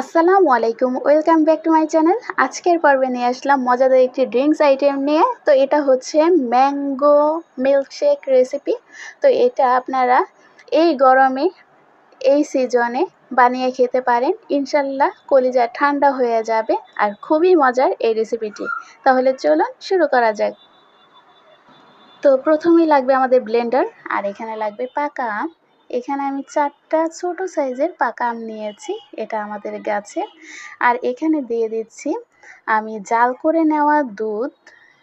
আসসালামু আলাইকুম, welcome back to my channel. আজকের পর্বে নিয়ে আসলাম মজাদার একটি ড্রিঙ্কস আইটেম নিয়ে। তো এটা হচ্ছে ম্যাঙ্গো মিল্কশেক রেসিপি। তো এটা আপনারা এই গরমে, এই সিজনে বানিয়ে খেতে পারেন। ইনশাল্লাহ কলিজা ঠান্ডা হয়ে যাবে আর খুবই মজার এই রেসিপিটি। তাহলে চলুন শুরু করা যাক। তো প্রথমেই লাগবে আমাদের ব্লেন্ডার আর এখানে লাগবে পাকা আম। এখানে আমি চারটা ছোট সাইজের পাকা আম নিয়েছি, এটা আমাদের গাছে আর এখানে দিয়ে দিচ্ছি, আমি জাল করে নেওয়া দুধ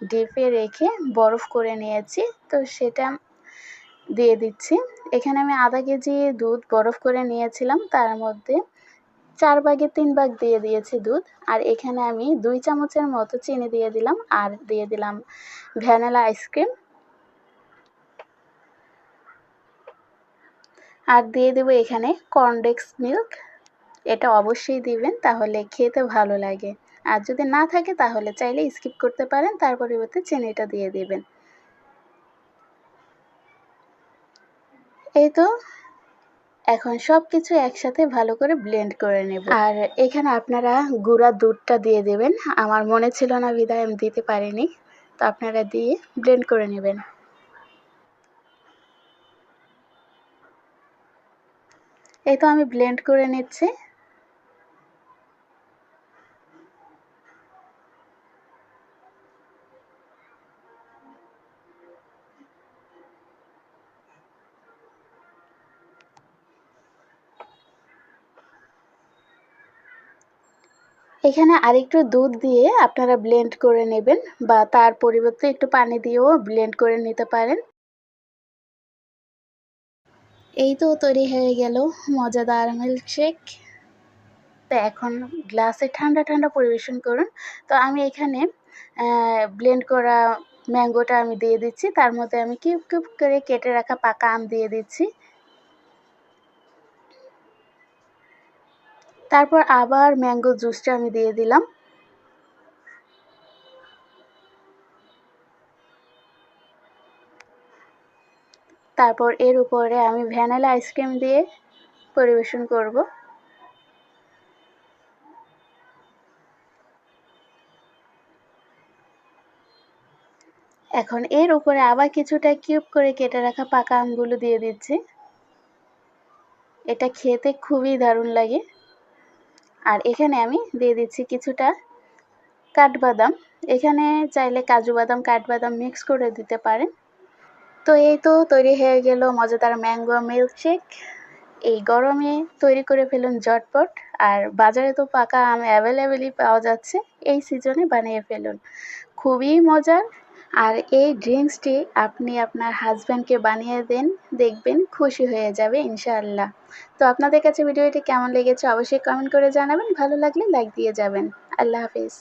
ডিপে রেখে বরফ করে নিয়েছি, তো সেটা দিয়ে দিচ্ছি। এখানে আমি আধা কেজি দুধ বরফ করে নিয়েছিলাম, তার মধ্যে চার ভাগে তিন ভাগ দিয়ে দিয়েছি দুধ। আর এখানে আমি দুই চামচের মতো চিনি দিয়ে দিলাম, আর দিয়ে দিলাম ভ্যানিলা আইসক্রিম। আর দিয়ে দেবো এখানে কর্নডেক্স মিল্ক এটা অবশ্যই দিবেন, তাহলে খেতে ভালো লাগে। আর যদি না থাকে, তাহলে চাইলে স্কিপ করতে পারেন, তার পরিবর্তে চিনিটা দিয়ে দিবেন। এই তো, এখন সব কিছু একসাথে ভালো করে ব্লেন্ড করে নেব। আর এখানে আপনারা গুঁড়া দুধটা দিয়ে দেবেন। আমার মনে ছিল না বিদায় আমি দিতে পারিনি, তো আপনারা দিয়ে ব্লেন্ড করে নেবেন। এই তো আমি ব্লেন্ড করে নিচ্ছি। এখানে আরেকটু দুধ দিয়ে আপনারা ব্লেন্ড করে নেবেন বা তার পরিবর্তে একটু পানি দিয়েও ব্লেন্ড করে নিতে পারেন। এই তো তৈরি হয়ে গেল মজাদার মিল্কশেক তো এখন গ্লাসে ঠান্ডা ঠান্ডা পরিবেশন করুন। তো আমি এখানে ব্লেন্ড করা ম্যাঙ্গোটা আমি দিয়ে দিচ্ছি। তার মধ্যে আমি কিউব কিউব করে কেটে রাখা পাকা আম দিয়ে দিচ্ছি। তারপর আবার ম্যাঙ্গো জুসটা আমি দিয়ে দিলাম। তারপর এর উপরে আমি ভ্যানিলা আইসক্রিম দিয়ে পরিবেশন করব। এখন এর উপরে আবার কিছুটা কিউব করে কেটে রাখা পাকা আমগুলো দিয়ে দিচ্ছি। এটা খেতে খুবই দারুণ লাগে। আর এখানে আমি দিয়ে দিচ্ছি কিছুটা কাঠবাদাম। এখানে চাইলে কাজু বাদাম, কাঠবাদাম মিক্স করে দিতে পারেন। তো এই তো তৈরি হয়ে গেল মজাদার ম্যাঙ্গো মিল্কশেক। এই গরমে তৈরি করে ফেলুন জটপট আর বাজারে তো পাকা আম অ্যাভেলেবেলই পাওয়া যাচ্ছে, এই সিজনে বানিয়ে ফেলুন। খুবই মজার। আর এই ড্রিঙ্কসটি আপনি আপনার হাজব্যান্ডকে বানিয়ে দেন, দেখবেন খুশি হয়ে যাবে ইনশাআল্লাহ। তো আপনাদের কাছে ভিডিওটি কেমন লেগেছে অবশ্যই কমেন্ট করে জানাবেন, ভালো লাগলে লাইক দিয়ে যাবেন। আল্লাহ হাফিজ।